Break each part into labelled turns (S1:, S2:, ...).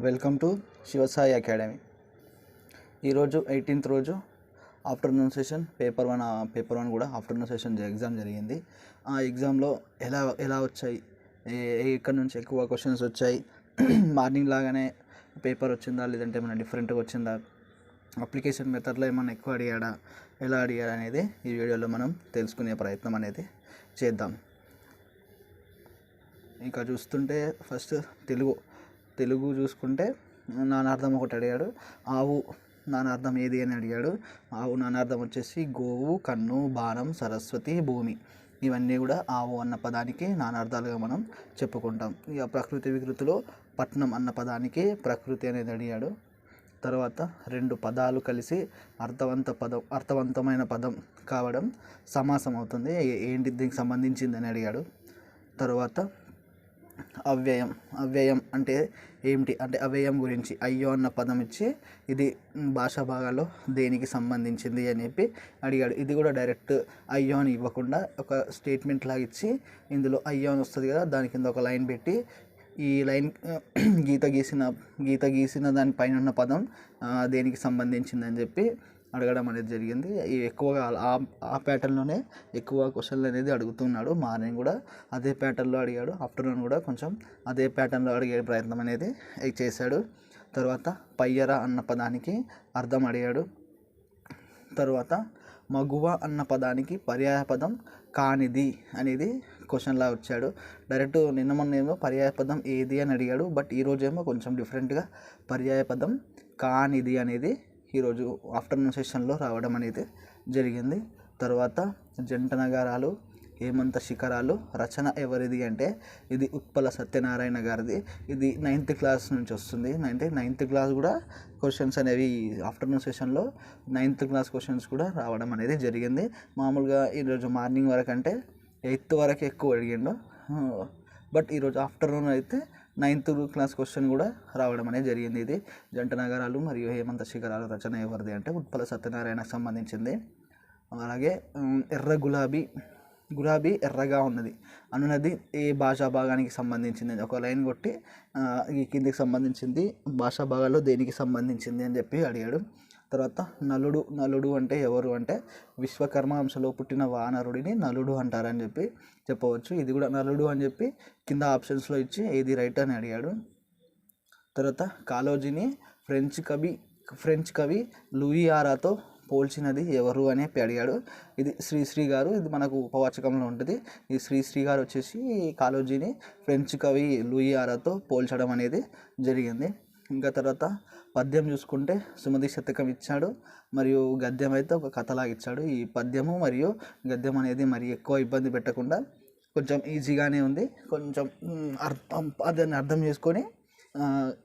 S1: Welcome to Shivasai academy. ఈరోజు eighteenth రోజు afternoon session paper one paper one కూడా afternoon session exam జరిగింది. ఆ ఎగ్జామ్లో ఎలా ఎలా వచ్చాయి? ఏ- ఎక్కడి నుంచి ఎక్కువ క్వశ్చన్స్ వచ్చాయి? మార్నింగ్ లాగానే పేపర్ వచ్చిందా? లేదంటే ఏమైనా డిఫరెంట్గా వచ్చిందా? అప్లికేషన్ మెథడ్లో ఏమైనా ఎక్కువ అడిగాడా? ఎలా అడిగాడు అనేది ఈ వీడియోలో మనం తెలుసుకునే ప్రయత్నం అనేది చేద్దాం. ఇంకా చూస్తుంటే ఫస్ట్ తెలుగు తెలుగు చూసుకుంటే నానార్థం ఒకటి అడిగాడు. ఆవు నానార్థం ఏది అని అడిగాడు. ఆవు నానార్థం వచ్చేసి గోవు కన్ను బాణం సరస్వతి భూమి. ఇవన్నీ కూడా ఆవు అన్న పదానికి నానార్థాలుగా మనం చెప్పుకుంటాం. ఇక ప్రకృతి వికృతిలో పట్నం అన్న పదానికి ప్రకృతి అనేది అడిగాడు. తర్వాత రెండు పదాలు కలిసి అర్థవంత పదం అర్థవంతమైన పదం కావడం సమాసం అవుతుంది ఏంటి దీనికి సంబంధించింది అని అడిగాడు. తర్వాత అవ్యయం అవ్యయం అంటే ఏమిటి? అంటే అవ్యయం గురించి. అయ్యో అన్న పదం ఇచ్చి ఇది భాషా భాగాల్లో దేనికి సంబంధించింది అని చెప్పి అడిగాడు. ఇది కూడా డైరెక్ట్ అయ్యో అని ఇవ్వకుండా ఒక స్టేట్మెంట్ లాగా ఇచ్చి ఇందులో అయ్యో అని వస్తుంది కదా దాని కింద ఒక లైన్ పెట్టి ఈ లైన్ గీత గీసిన గీత గీసిన దానిపైన ఉన్న పదం దేనికి సంబంధించింది అని చెప్పి అడగడం అనేది జరిగింది. ఎక్కువగా ఆ- ఆ ప్యాటర్న్లోనే ఎక్కువ క్వశ్చన్లు అనేది అడుగుతున్నాడు. మార్నింగ్ కూడా అదే ప్యాటర్న్లో అడిగాడు. ఆఫ్టర్నూన్ కూడా కొంచెం అదే ప్యాటర్న్లో అడిగే ప్రయత్నం అనేది చేశాడు. తర్వాత పయ్యర అన్న పదానికి అర్థం అడిగాడు. తర్వాత మగువ అన్న పదానికి పర్యాయ పదం కానిది అనేది క్వశ్చన్లా వచ్చాడు. డైరెక్ట్ నిన్న మొన్న ఏమో పర్యాయ పదం ఏది అని అడిగాడు. బట్ ఈరోజేమో కొంచెం డిఫరెంట్గా పర్యాయ పదం కానిది అనేది ఈరోజు ఆఫ్టర్నూన్ సెషన్లో రావడం అనేది జరిగింది. తర్వాత జంట నగరాలు హేమంత శిఖరాలు రచన ఎవరిది అంటే ఇది ఉత్పల సత్యనారాయణ గారిది. ఇది నైన్త్ క్లాస్ నుంచి వస్తుంది. అంటే నైన్త్ క్లాస్ కూడా క్వశ్చన్స్ అనేవి ఆఫ్టర్నూన్ సెషన్లో నైన్త్ క్లాస్ క్వశ్చన్స్ కూడా రావడం అనేది జరిగింది. మామూలుగా ఈరోజు మార్నింగ్ వరకు అంటే ఎయిత్ వరకు ఎక్కువ అడిగిండు. బట్ ఈరోజు ఆఫ్టర్నూన్ అయితే నైన్త్ క్లాస్ క్వశ్చన్ కూడా రావడం అనేది జరిగింది ఇది. జంట నగరాలు మరియు హేమంత శిఖరాలు రచన ఎవరిది అంటే ఉత్పల సత్యనారాయణకు సంబంధించింది. అలాగే ఎర్ర గులాబీ గులాబీ ఎర్రగా ఉన్నది. అనున్నది ఏ భాషా భాగానికి సంబంధించింది? ఒక లైన్ కొట్టి ఈ కిందికి సంబంధించింది. భాషా భాగాల్లో దేనికి సంబంధించింది అని చెప్పి అడిగాడు. తర్వాత నలుడు నలుడు అంటే ఎవరు అంటే విశ్వకర్మ అంశలో పుట్టిన వానరుడిని నలుడు అంటారని చెప్పి చెప్పవచ్చు. ఇది కూడా నలుడు అని చెప్పి కింద ఆప్షన్స్లో ఇచ్చి ఏది రైట్ అని అడిగాడు. తర్వాత కాలోజీని ఫ్రెంచ్ కవి ఫ్రెంచ్ కవి లూయి ఆరాతో పోల్చినది ఎవరు అని చెప్పి అడిగాడు. ఇది శ్రీశ్రీ గారు ఇది మనకు ఉపవాచకంలో ఉంటుంది. ఈ శ్రీశ్రీ గారు వచ్చేసి కాలోజీని ఫ్రెంచ్ కవి లూయి ఆరాతో పోల్చడం అనేది జరిగింది. ఇంకా తర్వాత పద్యం చూసుకుంటే సుమతి శతకం ఇచ్చాడు మరియు గద్యం అయితే ఒక కథలాగా ఇచ్చాడు. ఈ పద్యము మరియు గద్యం అనేది మరి ఎక్కువ ఇబ్బంది పెట్టకుండా కొంచెం ఈజీగానే ఉంది. కొంచెం అర్థం దాన్ని అర్థం చేసుకొని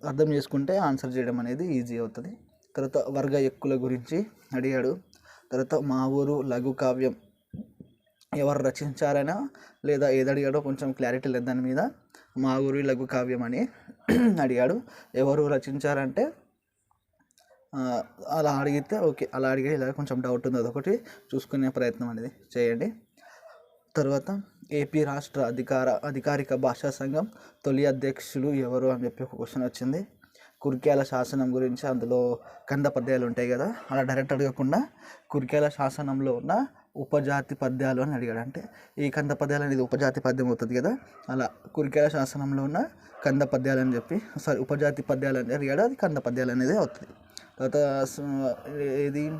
S1: అర్థం చేసుకుంటే ఆన్సర్ చేయడం అనేది ఈజీ అవుతుంది. తర్వాత వర్గ ఎక్కుల గురించి అడిగాడు. తర్వాత మా ఊరు లఘు కావ్యం ఎవరు రచించారైనా లేదా ఏదడిగాడో కొంచెం క్లారిటీ లేదు దాని మీద. మా ఊరి లఘు కావ్యం అని అడిగాడు. ఎవరు రచించారంటే అలా అడిగితే ఓకే అలా అడిగే ఇలా కొంచెం డౌట్ ఉంది అదొకటి. చూసుకునే ప్రయత్నం అనేది చేయండి. తర్వాత ఏపీ రాష్ట్ర అధికార అధికారిక భాషా సంఘం తొలి అధ్యక్షులు ఎవరు అని చెప్పి ఒక క్వశ్చన్ వచ్చింది. కుర్క్యాల శాసనం గురించి అందులో కంద పద్యాలు ఉంటాయి కదా అలా డైరెక్ట్ అడగకుండా కుర్క్యాల శాసనంలో ఉన్న ఉపజాతి పద్యాలు అని అడిగాడు. అంటే ఈ కంద పద్యాలు అనేది ఉపజాతి పద్యం అవుతుంది కదా? అలా కురికేల శాసనంలో ఉన్న కంద పద్యాలు అని చెప్పి సారీ ఉపజాతి పద్యాలు అని అడిగాడు. అది కంద పద్యాలు అనేది అవుతుంది. తర్వాత ఇది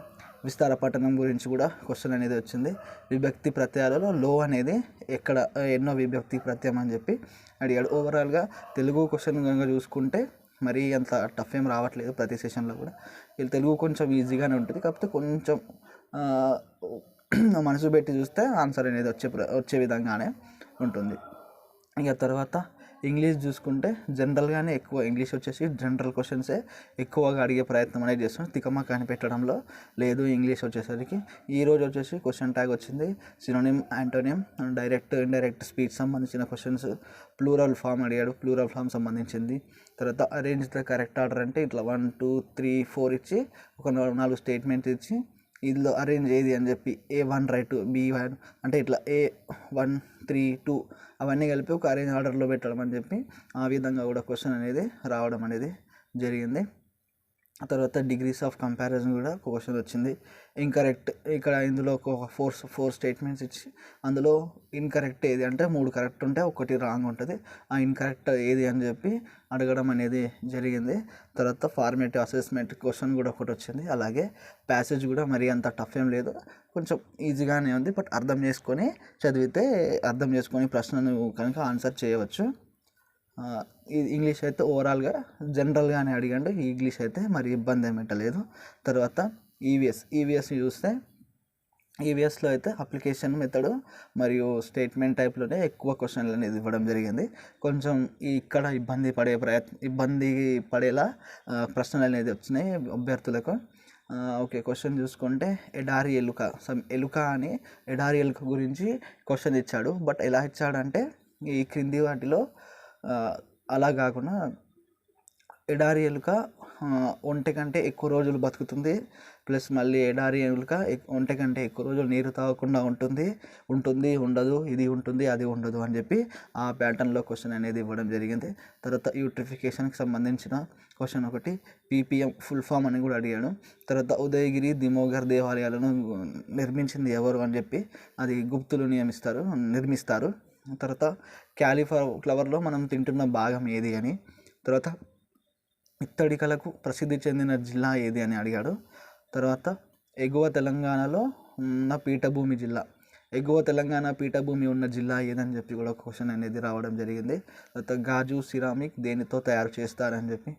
S1: విస్తార పట్టణం గురించి కూడా క్వశ్చన్ అనేది వచ్చింది. విభక్తి ప్రత్యయాలలో లో అనేది ఎక్కడ ఎన్నో విభక్తి ప్రత్యయం అని చెప్పి అడిగాడు. ఓవరాల్గా తెలుగు క్వశ్చన్ కనుక చూసుకుంటే మరీ అంత టఫ్ ఏం రావట్లేదు ప్రతి సెషన్లో కూడా. వీళ్ళు తెలుగు కొంచెం ఈజీగానే ఉంటుంది. కాకపోతే కొంచెం మనసు పెట్టి చూస్తే ఆన్సర్ అనేది వచ్చే ప్ర- వచ్చే విధంగానే ఉంటుంది. ఇక తర్వాత ఇంగ్లీష్ చూసుకుంటే జనరల్గానే ఎక్కువ ఇంగ్లీష్ వచ్చేసి జనరల్ క్వశ్చన్సే ఎక్కువగా అడిగే ప్రయత్నం అనేది చేస్తాం తికమక అని కనిపెట్టడంలో లేదు ఇంగ్లీష్ వచ్చేసరికి. ఈ రోజు వచ్చేసి క్వశ్చన్ ట్యాగ్ వచ్చింది. Synonym antonym direct indirect speech సంబంధించిన క్వశ్చన్స్ ప్లూరల్ ఫామ్ అడిగాడు. ప్లూరల్ ఫామ్ సంబంధించింది. తర్వాత అరేంజ్ ద కరెక్ట్ ఆర్డర్ అంటే ఇట్లా వన్ టూ త్రీ ఫోర్ ఇచ్చి ఒక నాలుగు నాలుగు స్టేట్మెంట్స్ ఇచ్చి ఇందులో అరేంజ్ ఏది అని చెప్పి A one right B one అంటే ఇట్లా ఏ వన్ త్రీ టూ అవన్నీ కలిపి ఒక అరేంజ్ ఆర్డర్లో పెట్టడం అని చెప్పి ఆ విధంగా కూడా క్వశ్చన్ అనేది రావడం అనేది జరిగింది. తర్వాత డిగ్రీస్ ఆఫ్ కంపారిజన్ కూడా ఒక క్వశ్చన్ వచ్చింది. ఇన్కరెక్ట్ ఇక్కడ ఇందులో ఒక ఫోర్ ఫోర్ స్టేట్మెంట్స్ ఇచ్చి అందులో ఇన్కరెక్ట్ ఏది అంటే మూడు కరెక్ట్ ఉంటే ఒకటి రాంగ్ ఉంటుంది. ఆ ఇన్కరెక్ట్ ఏది అని చెప్పి అడగడం అనేది జరిగింది. తర్వాత ఫార్మేటివ్ అసెస్మెంట్ క్వశ్చన్ కూడా ఒకటి వచ్చింది. అలాగే ప్యాసేజ్ కూడా మరీ అంత టఫ్ ఏం లేదు. కొంచెం ఈజీగానే ఉంది బట్ అర్థం చేసుకొని చదివితే అర్థం చేసుకొని ప్రశ్నను కనుక ఆన్సర్ చేయవచ్చు. ఇంగ్లీష్ అయితే ఓవరాల్గా జనరల్గానే అడిగాడు. ఇంగ్లీష్ అయితే మరి ఇబ్బంది ఏమి పెట్టలేదు. తర్వాత ఈవీఎస్ ఈవీఎస్ చూస్తే ఈవీఎస్లో అయితే అప్లికేషన్ మెథడ్ మరియు స్టేట్మెంట్ టైప్లోనే ఎక్కువ క్వశ్చన్లు అనేది ఇవ్వడం జరిగింది. కొంచెం ఇక్కడ ఇబ్బంది పడే ప్రయత్నం ఇబ్బంది పడేలా ప్రశ్నలు అనేది వచ్చినాయి అభ్యర్థులకు. ఓకే క్వశ్చన్ చూసుకుంటే ఎడారి ఎలుక సమ్ ఎలుక అని ఎడారి ఎలుక గురించి క్వశ్చన్ ఇచ్చాడు. బట్ ఎలా ఇచ్చాడంటే ఈ క్రింది వాటిలో అలా కాకుండా ఎడారి ఎలుక ఒంటె కంటే ఎక్కువ రోజులు బతుకుతుంది. ప్లస్ మళ్ళీ ఎడారి ఎలుక ఒంటె కంటే ఎక్కువ రోజులు నీరు తాగకుండా ఉంటుంది. ఉంటుంది ఉండదు ఇది ఉంటుంది అది ఉండదు అని చెప్పి ఆ ప్యాటర్న్లో క్వశ్చన్ అనేది ఇవ్వడం జరిగింది. తర్వాత యూట్రిఫికేషన్కి సంబంధించిన క్వశ్చన్ ఒకటి పీపీఎం ఫుల్ ఫామ్ అని కూడా అడిగాడు తర్వాత ఉదయగిరి దిమోగర్ దేవాలయాలను నిర్మించింది ఎవరు అని చెప్పి అది గుప్తులు నియమిస్తారు నిర్మిస్తారు. తర్వాత క్యాలీఫ్లవర్లో మనం తింటున్న భాగం ఏది అని తర్వాత ఇత్తడికలకు ప్రసిద్ధి చెందిన జిల్లా ఏది అని అడిగాడు. తర్వాత ఎగువ తెలంగాణలో ఉన్న పీఠభూమి జిల్లా ఎగువ తెలంగాణ పీఠభూమి ఉన్న జిల్లా ఏదని చెప్పి కూడా క్వశ్చన్ అనేది రావడం జరిగింది. తర్వాత గాజు సిరామిక్ దేనితో తయారు చేస్తారని చెప్పి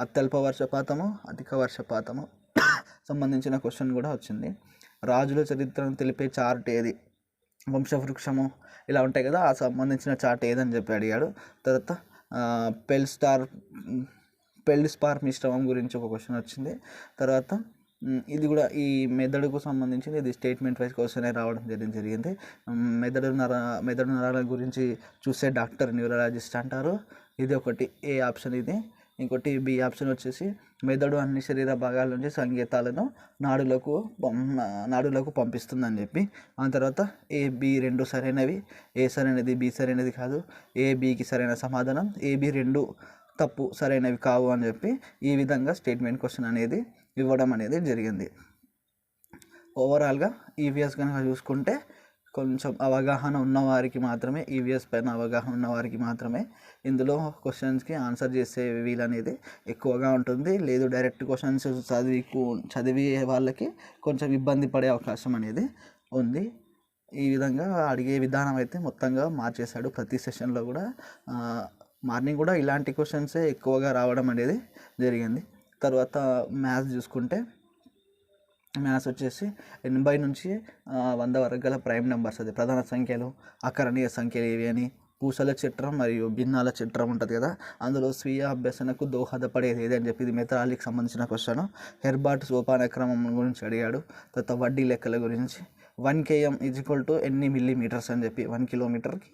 S1: అత్యల్ప వర్షపాతము అధిక వర్షపాతము సంబంధించిన క్వశ్చన్ కూడా వచ్చింది. రాజుల చరిత్రను తెలిపే చార్ట్ ఏది? వంశవృక్షము ఇలా ఉంటాయి కదా ఆ సంబంధించిన చార్ట్ ఏదని చెప్పి అడిగాడు. తర్వాత పెల్ స్టార్ పెల్ మిశ్రమం గురించి ఒక క్వశ్చన్ వచ్చింది. తర్వాత ఇది కూడా ఈ మెదడుకు సంబంధించింది ఇది స్టేట్మెంట్ వైజ్ క్వశ్చన్ రావడం జరిగింది జరిగింది. మెదడు నర మెదడు నరాల గురించి చూసే డాక్టర్ న్యూరాలజిస్ట్ అంటారు. ఇది ఒకటి ఏ ఆప్షన్ ఇది? ఇంకోటి బి ఆప్షన్ వచ్చేసి మెదడు అన్ని శరీర భాగాల నుంచి సంకేతాలను నాడులకు నాడులకు పంపిస్తుందని చెప్పి ఆ తర్వాత ఏ బి రెండు సరైనవి ఏ సరైనది బి సరైనది కాదు ఏ బికి సరైన సమాధానం ఏ బి రెండు తప్పు సరైనవి కావు అని చెప్పి ఈ విధంగా స్టేట్మెంట్ క్వశ్చన్ అనేది ఇవ్వడం అనేది జరిగింది. ఓవరాల్గా ఈవీఎస్ కనుక చూసుకుంటే కొంచెం అవగాహన ఉన్నవారికి మాత్రమే ఈవీఎస్ పైన అవగాహన ఉన్నవారికి మాత్రమే ఇందులో క్వశ్చన్స్కి ఆన్సర్ చేసే వీలు అనేది ఎక్కువగా ఉంటుంది. లేదు డైరెక్ట్ క్వశ్చన్స్ చదివి చదివే వాళ్ళకి కొంచెం ఇబ్బంది పడే అవకాశం అనేది ఉంది. ఈ విధంగా అడిగే విధానం అయితే మొత్తంగా మార్చేశాడు. ప్రతి సెషన్లో కూడా మార్నింగ్ కూడా ఇలాంటి క్వశ్చన్సే ఎక్కువగా రావడం అనేది జరిగింది. తర్వాత మ్యాథ్స్ చూసుకుంటే మ్యాథ్స్ వచ్చేసి ఎనభై నుంచి వంద వరకు గల ప్రైమ్ నెంబర్స్ అది. ప్రధాన సంఖ్యలు అకరణీయ సంఖ్యలు ఏవి అని. పూసల చట్రం మరియు భిన్నాల చట్రం ఉంటుంది కదా. అందులో స్వీయ అభ్యసనకు దోహదపడేది ఏదని చెప్పి ఇది మెథడాలికి సంబంధించిన క్వశ్చన్. హెర్బాట్ సోపాన క్రమం గురించి అడిగాడు. తర్వాత వడ్డీ లెక్కల గురించి. One KM is equal to ఎన్ని మిల్లీమీటర్స్ అని చెప్పి వన్ కిలోమీటర్కి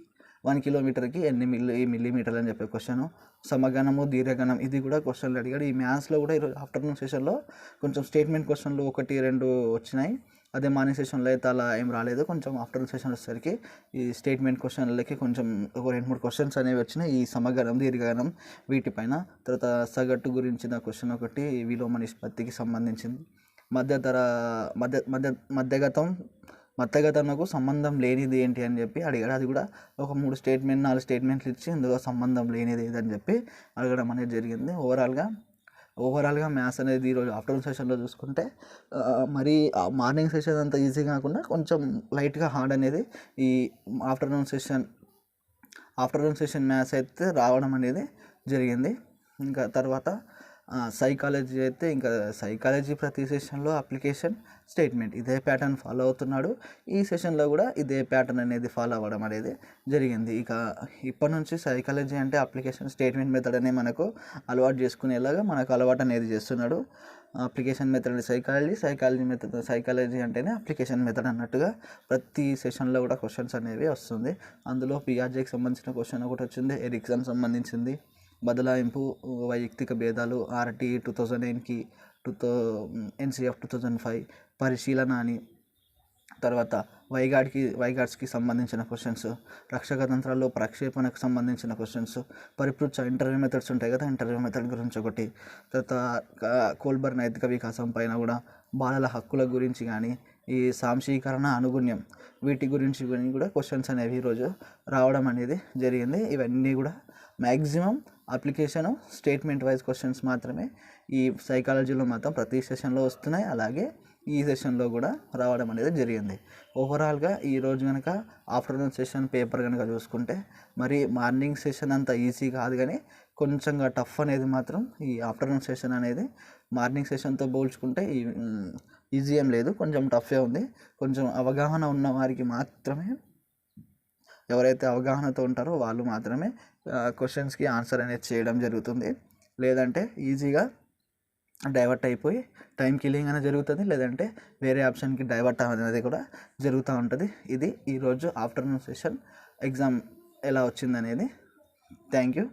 S1: వన్ కిలోమీటర్కి ఎన్ని మిల్లీ మిల్లీమీటర్లు అని చెప్పే క్వశ్చన్. సమగణము దీర్ఘగణం ఇది కూడా క్వశ్చన్లు అడిగాడు. ఈ మ్యాథ్స్లో కూడా ఈరోజు ఆఫ్టర్నూన్ సెషన్లో కొంచెం స్టేట్మెంట్ క్వశ్చన్లు ఒకటి రెండు వచ్చినాయి. అదే మార్నింగ్ సెషన్లో అయితే అలా ఏం రాలేదు. కొంచెం ఆఫ్టర్నూన్ సెషన్ వచ్చేసరికి ఈ స్టేట్మెంట్ క్వశ్చన్లకి కొంచెం ఒక రెండు మూడు క్వశ్చన్స్ అనేవి వచ్చినాయి. ఈ సమగణం దీర్ఘగణం వీటిపైన తర్వాత సగటు గురించిన క్వశ్చన్ ఒకటి విలోమ నిష్పత్తికి సంబంధించింది. మధ్యతర మధ్య మధ్య మధ్యగతం మధ్యగతనకు సంబంధం లేనిది ఏంటి అని చెప్పి అడిగాడు. అది కూడా ఒక మూడు స్టేట్మెంట్ నాలుగు స్టేట్మెంట్లు ఇచ్చి ఇందులో సంబంధం లేనిది ఏదని చెప్పి అడగడం అనేది జరిగింది. ఓవరాల్గా ఓవరాల్గా మ్యాథ్స్ అనేది ఈరోజు ఆఫ్టర్నూన్ సెషన్లో చూసుకుంటే మరి మార్నింగ్ సెషన్ అంత ఈజీ కాకుండా కొంచెం లైట్గా హార్డ్ అనేది ఈ afternoon session afternoon session maths అయితే రావడం అనేది జరిగింది. ఇంకా తర్వాత సైకాలజీ అయితే ఇంకా సైకాలజీ ప్రతి సెషన్లో అప్లికేషన్ స్టేట్మెంట్ ఇదే ప్యాటర్న్ ఫాలో అవుతున్నాడు. ఈ సెషన్లో కూడా ఇదే ప్యాటర్న్ అనేది ఫాలో అవ్వడం అనేది జరిగింది. ఇక ఇప్పటి నుంచి సైకాలజీ అంటే అప్లికేషన్ స్టేట్మెంట్ మెథడ్ అనే మనకు అలవాటు చేసుకునేలాగా మనకు అలవాటు అనేది చేస్తున్నాడు. Application method psychology psychology method psychology అంటేనే అప్లికేషన్ మెథడ్ అన్నట్టుగా ప్రతి సెషన్లో కూడా క్వశ్చన్స్ అనేవి వస్తుంది. అందులో పిఆర్జేకి సంబంధించిన క్వశ్చన్ ఒకటి వచ్చింది ఎరిక్సన్ సంబంధించింది. బదలాయింపు వైయక్తిక భేదాలు ఆర్టీ టూ థౌజండ్ నైన్కి టూ థౌ ఎన్సిఎఫ్ టూ థౌజండ్ ఫైవ్ పరిశీలన అని తర్వాత వైగాడ్కి వైగాడ్స్కి సంబంధించిన క్వశ్చన్స్ రక్షక తంత్రాల్లో ప్రక్షేపణకు సంబంధించిన క్వశ్చన్స్ పరిపృచ్ఛ ఇంటర్వ్యూ మెథడ్స్ ఉంటాయి కదా ఇంటర్వ్యూ మెథడ్ గురించి ఒకటి తర్వాత కోల్బర్ నైతిక వికాసం పైన కూడా బాలల హక్కుల గురించి కానీ ఈ సాంశీకరణ అనుగుణ్యం వీటి గురించి కూడా క్వశ్చన్స్ అనేవి ఈరోజు రావడం అనేది జరిగింది. ఇవన్నీ కూడా maximum application statement wise questions మాత్రమే ఈ సైకాలజీలో మాత్రం ప్రతి సెషన్లో వస్తున్నాయి. అలాగే ఈ సెషన్లో కూడా రావడం అనేది జరిగింది. ఓవరాల్గా ఈరోజు కనుక ఆఫ్టర్నూన్ సెషన్ పేపర్ కనుక చూసుకుంటే మరి మార్నింగ్ సెషన్ అంత ఈజీ కాదు కానీ కొంచెంగా టఫ్ అనేది మాత్రం ఈ ఆఫ్టర్నూన్ సెషన్ అనేది మార్నింగ్ సెషన్తో పోల్చుకుంటే ఈ ఈజీ ఏం లేదు. కొంచెం టఫే ఉంది. కొంచెం అవగాహన ఉన్న వారికి మాత్రమే ఎవరైతే అవగాహనతో ఉంటారో వాళ్ళు మాత్రమే క్వశ్చన్స్కి ఆన్సర్ అనేది చేయడం జరుగుతుంది. లేదంటే ఈజీగా డైవర్ట్ అయిపోయి టైం కిల్లింగ్ అనేది జరుగుతుంది. లేదంటే వేరే ఆప్షన్కి డైవర్ట్ అనేది కూడా జరుగుతూ ఉంటుంది. ఇది ఈరోజు ఆఫ్టర్నూన్ సెషన్ ఎగ్జామ్ ఎలా వచ్చిందనేది. Thank you